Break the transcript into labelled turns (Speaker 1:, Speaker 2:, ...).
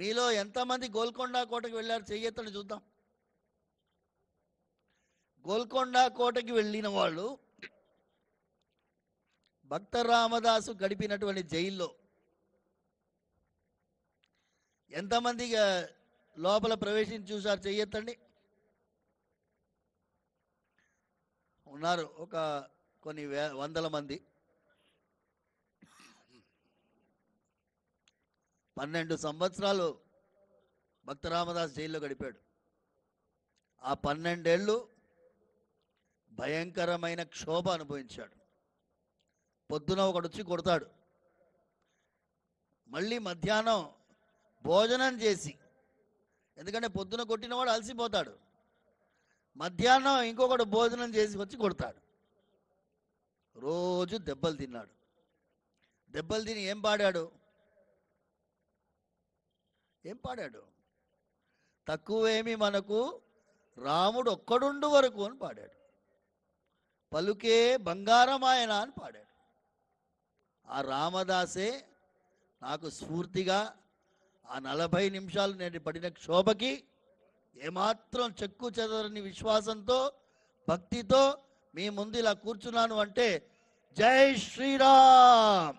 Speaker 1: మీలో ఎంతమంది గోల్కొండ కోటకి వెళ్ళారు? చెయ్యెత్తని చూద్దాం. గోల్కొండ కోటకి వెళ్ళిన వాళ్ళు భక్త రామదాసు గడిపినటువంటి జైల్లో. ఎంతమంది లోపల ప్రవేశించి చూసారు చెయ్యెత్తండి ఉన్నారు ఒక కొన్ని వే వందల మంది. పన్నెండు సంవత్సరాలు భక్తరామదాస్ జైల్లో గడిపాడు. ఆ పన్నెండేళ్ళు భయంకరమైన క్షోభ అనుభవించాడు. పొద్దున ఒకడు వచ్చి కొడతాడు. మళ్ళీ మధ్యాహ్నం భోజనం చేసి ఎందుకంటే పొద్దున కొట్టినవాడు అలసిపోతాడు. మధ్యాహ్నం ఇంకొకడు భోజనం చేసి వచ్చి కొడతాడు. రోజు దెబ్బలు తిన్నాడు. దెబ్బలు తిని ఏం పాడాడు? ఏం పాడాడు? తక్కువేమి మనకు రాముడు ఒక్కడుండు వరకు అని పాడాడు. పలుకే బంగారమాయన అని పాడాడు. ఆ రామదాసే నాకు స్ఫూర్తిగా ఆ నలభై నిమిషాలు నేను పడిన క్షోభకి ఏమాత్రం చెక్కు చెదరని విశ్వాసంతో భక్తితో మీ ముందు ఇలా కూర్చున్నాను అంటే జై శ్రీరామ్!